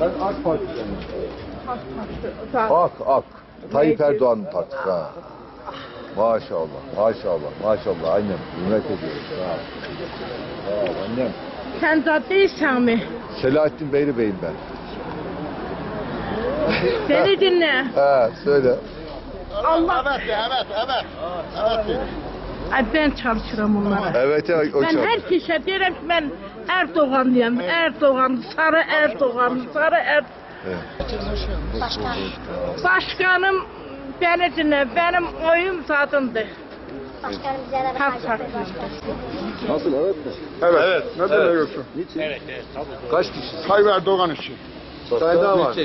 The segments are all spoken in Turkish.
Ben AK Parti'denim. Sağ Ak ak. Tayyip Erdoğan'ın partisi ha. Maşallah, maşallah, maşallah. Annem, hürmet ediyoruz. Sağ ol. Sağ ol annem. Sen zat değilsen mi? Selahattin Beyli Bey'im ben. Beni dinle. He, söyle. Allah. Evet, evet, evet. Evet. Ay ben çalışırım onlara. Evet, ya, o Ben çok. herkese derim ki ben Erdoğan diyeyim. Erdoğan, sarı Erdoğan, sarı Er... Evet. Başkanım beni dinle. Benim oyum zadındır. Başkanım bize de. Nasıl, evet mi? Evet. evet. Ne diyorsun? Kaç kişi? Tayyip Erdoğan için. tane daha var.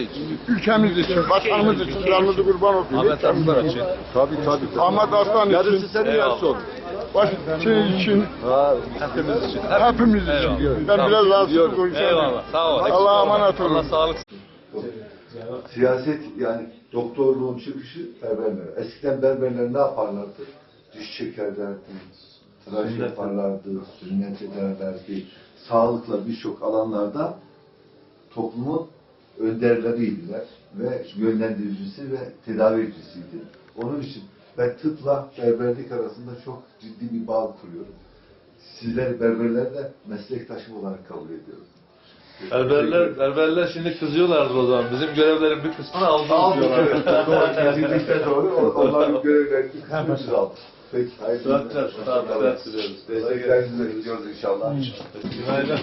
Ülkemiz için, vatanımız için, canımızı kurban olsun. Ülkemiz için. Tabii tabii. Ahmet Aslan Yarısı için, senin yarısı onun. Baş şey için, Ha, hepimiz için. Ben biraz rahatsız konuşuyorum. Eyvallah. Sağ ol. Allah'a emanet olun. Allah sağlık. Siyaset yani doktorluğun çıkışı berberler. Eskiden berberler ne yaparlardı? Diş çekerlerdi, tıraş yaparlardı, sünnet ederlerdi. Sağlıkla birçok alanlarda toplumun önderleriydiler ve yönlendiricisi ve tedavi edicisiydi. Onun için ben tıpla berberlik arasında çok ciddi bir bağ kuruyorum. Sizleri berberler de meslektaşım olarak kabul ediyorum. Berberler, berberler şimdi kızıyorlardır o zaman. Bizim görevlerin bir kısmını Aldık diyorlar. evet. Doğru. Kesinlikle doğru. O- Onların görevlerini kısmımız aldık. Peki. Hayırlı saatler sürüyoruz. Desteklerinizi bekliyoruz inşallah. Günaydın.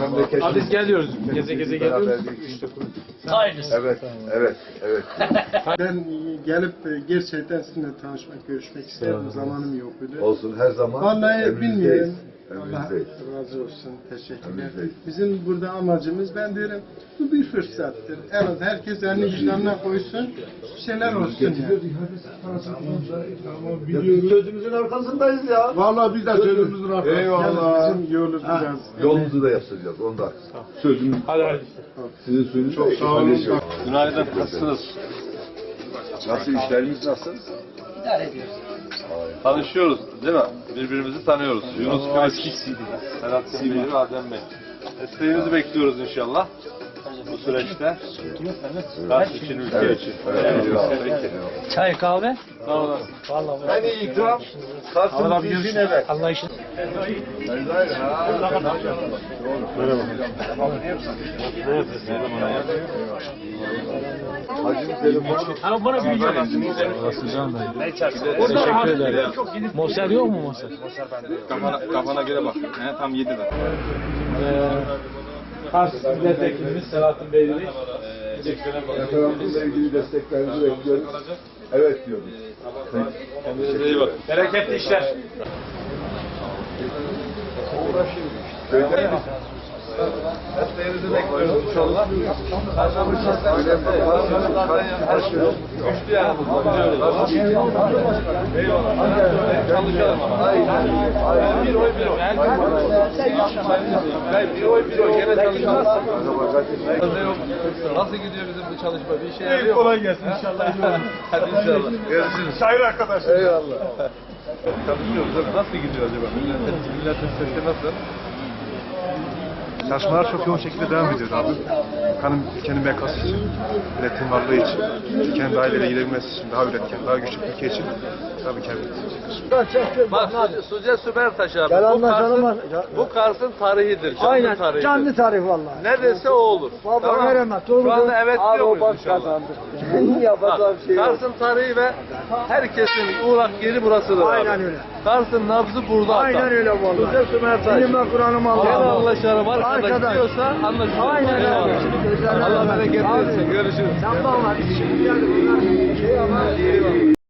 Memleketimiz- Abi biz geliyoruz. Geze geze geliyoruz. Beraberlik- Evet, evet, evet. Ben gelip e, gerçekten sizinle tanışmak, görüşmek isterdim. Zamanım yok öyle. Olsun her zaman Vallahi bilmiyorum. Allah razı olsun. Teşekkürler. Bizim burada amacımız ben derim bu bir fırsattır. En az herkes elini vicdanına koysun. Bir şeyler olsun yani. Sözümüzün arkasındayız ya. Vallahi biz de sözümüzün arkasındayız. Eyvallah. Bizim yolumuz biraz. Yolumuzu da yaptıracağız onda. Sözümüz. Hadi hadi. Sizin suyunuz Çok sağ olun. Günaydın. Nasılsınız? Nasıl işlerimiz nasıl? Tanışıyoruz değil mi? Birbirimizi tanıyoruz. Yunus Kılıç, Selahattin Bey ve Adem Bey. Desteğinizi bekliyoruz inşallah. Bu süreçte. Kars için, ülke için. Çay kahve. Sağ olun. Vallahi. En iyi ikram Kasım için evet. Allah işin. Hacım telefonu. Ama bana bir video Nasılcan dayı. Teşekkür ederim. Moser yok mu Moser? Kafana, kafana göre bak. He, tam 7 lira. Ee, Kars milletvekilimiz Selahattin Beyli. Referandumla ilgili desteklerinizi bekliyoruz. Evet diyoruz. Kendinize iyi bakın. Bereketli işler. Köyde Desteğinizi bekliyoruz inşallah. Güçlü yani bu. Biliyoruz. Eyvallah. Çalışalım ama. Bir oy bir oy. Bir oy bir oy. Gene çalışalım. Nasıl gidiyor bizim bu çalışma? Bir işe yarıyor mu? Kolay gelsin inşallah. Hadi inşallah. Görüşürüz. Sayın arkadaşlar. Eyvallah. Çalışıyoruz. Nasıl gidiyor acaba? Milletin, milletin sesi nasıl? Çalışmalar çok yoğun şekilde devam ediyor abi. Kanın ülkenin bekası için, milletin varlığı için, Türkiye'nin daha ileri gidebilmesi için, daha üretken, daha güçlü bir Türkiye için tabii ki elbette. Bak Suce, Sümertaş abi. Bu Kars'ın, bu Kars'ın tarihidir. Canlı Aynen, tarihidir. canlı tarih vallahi. Ne dese o olur. Baba tamam. veremez. Şu anda evet diyor muyuz inşallah? Bak, Kars'ın tarihi ve herkesin uğrak yeri burasıdır Aynen öyle. Kars'ın nabzı burada Aynen öyle vallahi. Suce Sümertaş. Benim Kur'an'ım Allah. Ben anlaşalım arkadaş diyorsa anlaşalım. Aynen öyle. Allah bereket versin. Görüşürüz.